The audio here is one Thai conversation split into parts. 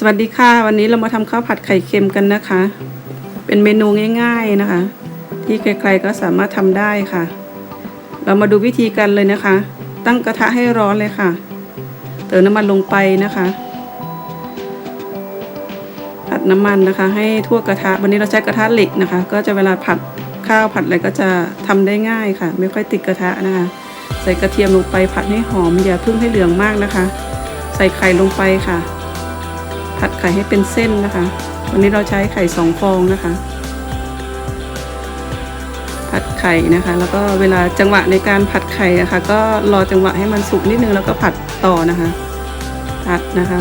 สวัสดีค่ะ วันนี้เรามาทำข้าวผัดไข่เค็มกันนะคะ เป็นเมนูง่าย ๆนะคะ ที่ใครๆก็สามารถทำได้ค่ะ เรามาดูวิธีกันเลยนะคะ ตั้งกระทะให้ร้อนเลยค่ะ เติมน้ำมันลงไปนะคะผัดน้ำมันนะคะ ให้ทั่วกระทะ วันนี้เราใช้กระทะเหล็กนะคะ ก็จะเวลาผัดข้าวผัดอะไรก็จะทำได้ง่ายค่ะ ไม่ค่อยติดกระทะนะคะ ใส่กระเทียมลงไปผัดให้หอมอย่าเพิ่งให้เหลืองมากนะคะ ใส่ไข่ลงไปค่ะ ผัดไข่ให้เป็นเส้นนะคะ วันนี้เราใช้ไข่สองฟองนะคะ ผัดไข่นะคะ แล้วก็เวลาจังหวะในการผัดไข่อะคะ่ะก็รอจังหวะให้มันสุกนิดนึงแล้วก็ผัดต่อนะคะผัดนะคะ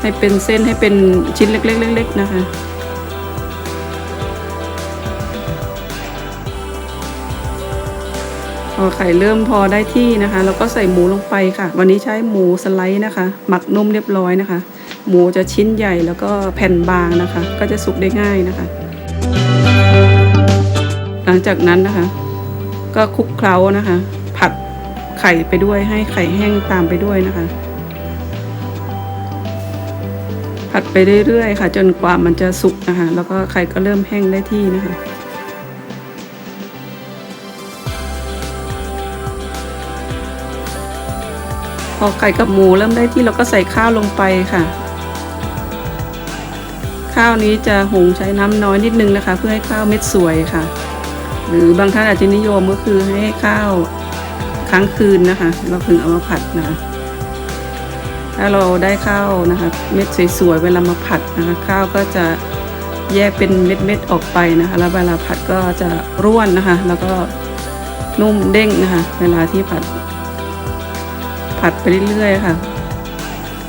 ให้เป็นเส้นให้เป็นชิ้นเล็กๆเล็กๆนะคะพอไข่เริ่มพอได้ที่นะคะ แล้วก็ใส่หมูลงไปค่ะ วันนี้ใช้หมูสไลด์นะคะ หมักนุ่มเรียบร้อยนะคะ หมูจะชิ้นใหญ่แล้วก็แผ่นบางนะคะ ก็จะสุกได้ง่ายนะคะ หลังจากนั้นนะคะ ก็คลุกเคล้านะคะ ผัดไข่ไปด้วยให้ไข่แห้งตามไปด้วยนะคะ ผัดไปเรื่อยๆค่ะ จนกว่ามันจะสุกนะคะ แล้วก็ไข่ก็เริ่มแห้งได้ที่นะคะพอไก่กับหมูเริ่มได้ที่เราก็ใส่ข้าวลงไปค่ะ ข้าวนี้จะหุงใช้น้ำน้อยนิดนึงนะคะ เพื่อให้ข้าวเม็ดสวยค่ะ หรือบางท่านอาจจะนิยมก็คือให้ข้าวค้างคืนนะคะ เราถึงเอามาผัดนะคะถ้าเราได้ข้าวนะคะ เม็ดสวยๆเวลามาผัดนะคะ ข้าวก็จะแยกเป็นเม็ดๆออกไปนะคะ แล้วเวลาผัดก็จะร่วนนะคะ แล้วก็นุ่มเด้งนะคะ เวลาที่ผัดผัดไปเรื่อยๆค่ะ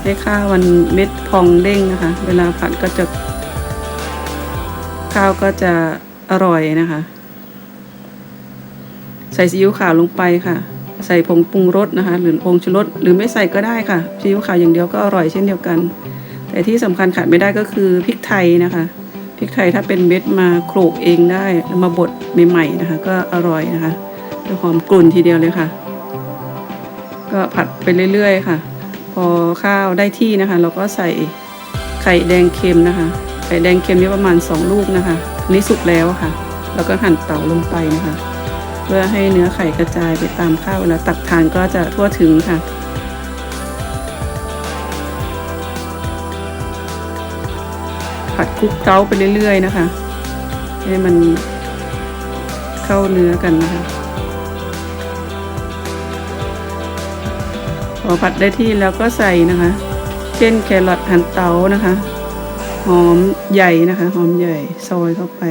ให้ข้าวมันเม็ดพองเด้งนะคะ เวลาผัดก็จะข้าวก็จะอร่อยนะคะ ใส่ซีอิ๊วขาวลงไปค่ะ ใส่ผงปรุงรสนะคะ หรือผงชูรสหรือไม่ใส่ก็ได้ค่ะซีอิ๊วขาวอย่างเดียวก็อร่อยเช่นเดียวกัน แต่ที่สำคัญขาดไม่ได้ก็คือพริกไทยนะคะพริกไทยถ้าเป็นเม็ดมาโขลกเองได้มาบดใหม่ๆนะคะ ก็อร่อยนะคะจะหอมกลุ่นทีเดียวเลยค่ะ ก็ผัดไปเรื่อยๆค่ะ พอข้าวได้ที่นะคะ เราก็ใส่ไข่แดงเค็มนะคะ ไข่แดงเค็มนี่ประมาณ 2 ลูกนะคะอันนี้สุกแล้วค่ะแล้วก็หั่นเตาลงไปนะคะ เพื่อให้เนื้อไข่กระจายไปตามข้าวเวลาตักทานก็จะทั่วถึงค่ะผัดคลุกเค้าไปเรื่อยๆนะคะ ให้มันเข้าเนื้อกันนะคะ อผัดได้ที่แล้วก็ใส่นะคะ เช่นแครอทหั่นเตานะคะ หอมใหญ่นะคะ หอมใหญ่ซอยเข้าไป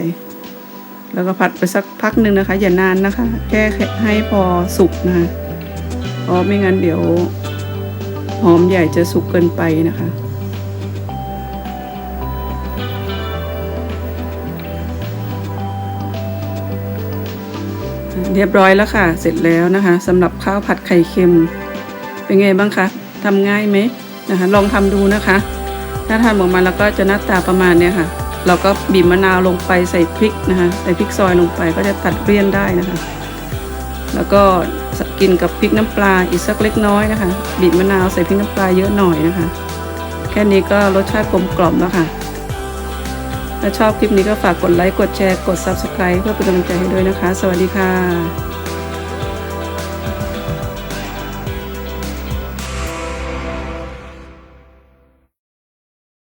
แล้วก็ผัดไปสักพักหนึ่งนะคะ อย่านานนะคะ แค่ให้พอสุกนะคะเพราะไม่งั้นเดี๋ยว หอมใหญ่จะสุกเกินไปนะคะเรียบร้อยแล้วค่ะ เสร็จแล้วนะคะสำหรับข้าวผัดไข่เค็ม เป็นไงบ้างคะทำง่ายไหมนะคะ ลองทำดูนะคะ ถ้าทำออกมาแล้วก็จะหน้าตาประมาณเนี้ยค่ะ เราก็บีบมะนาวลงไปใส่พริกนะคะ ใส่พริกซอยลงไปก็จะตัดเลี่ยนได้นะคะ แล้วก็กินกับพริกน้ำปลาอีกสักเล็กน้อยนะคะ บีบมะนาวใส่พริกน้ำปลาเยอะหน่อยนะคะ แค่นี้ก็รสชาติกลมกล่อมแล้วค่ะ ถ้าชอบคลิปนี้ก็ฝากกดไลค์ กดแชร์ กด Subscribe เพื่อเป็นกำลังใจให้ด้วยนะคะ สวัสดีค่ะ